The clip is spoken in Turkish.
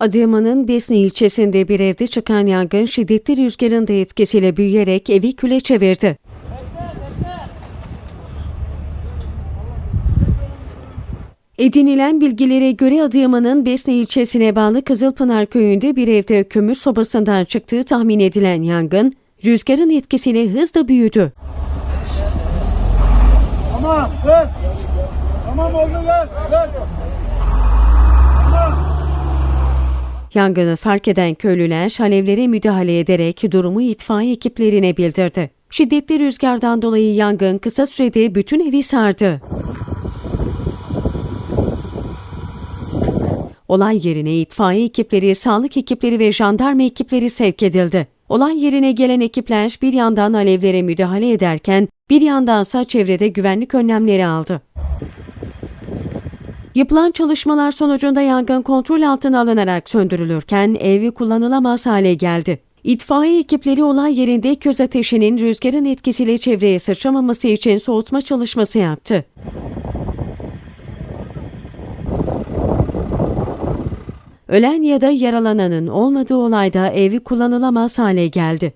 Adıyaman'ın Besni ilçesinde bir evde çıkan yangın şiddetli rüzgarın da etkisiyle büyüyerek evi küle çevirdi. Edinilen bilgilere göre Adıyaman'ın Besni ilçesine bağlı Kızılpınar köyünde bir evde kömür sobasından çıktığı tahmin edilen yangın, rüzgarın etkisiyle hızla büyüdü. Tamam, ver. Tamam oldu ver. Yangını fark eden köylüler alevlere müdahale ederek durumu itfaiye ekiplerine bildirdi. Şiddetli rüzgardan dolayı yangın kısa sürede bütün evi sardı. Olay yerine itfaiye ekipleri, sağlık ekipleri ve jandarma ekipleri sevk edildi. Olay yerine gelen ekipler bir yandan alevlere müdahale ederken bir yandansa çevrede güvenlik önlemleri aldı. Yapılan çalışmalar sonucunda yangın kontrol altına alınarak söndürülürken evi kullanılamaz hale geldi. İtfaiye ekipleri olay yerinde köz ateşinin rüzgarın etkisiyle çevreye sıçramaması için soğutma çalışması yaptı. Ölen ya da yaralananın olmadığı olayda evi kullanılamaz hale geldi.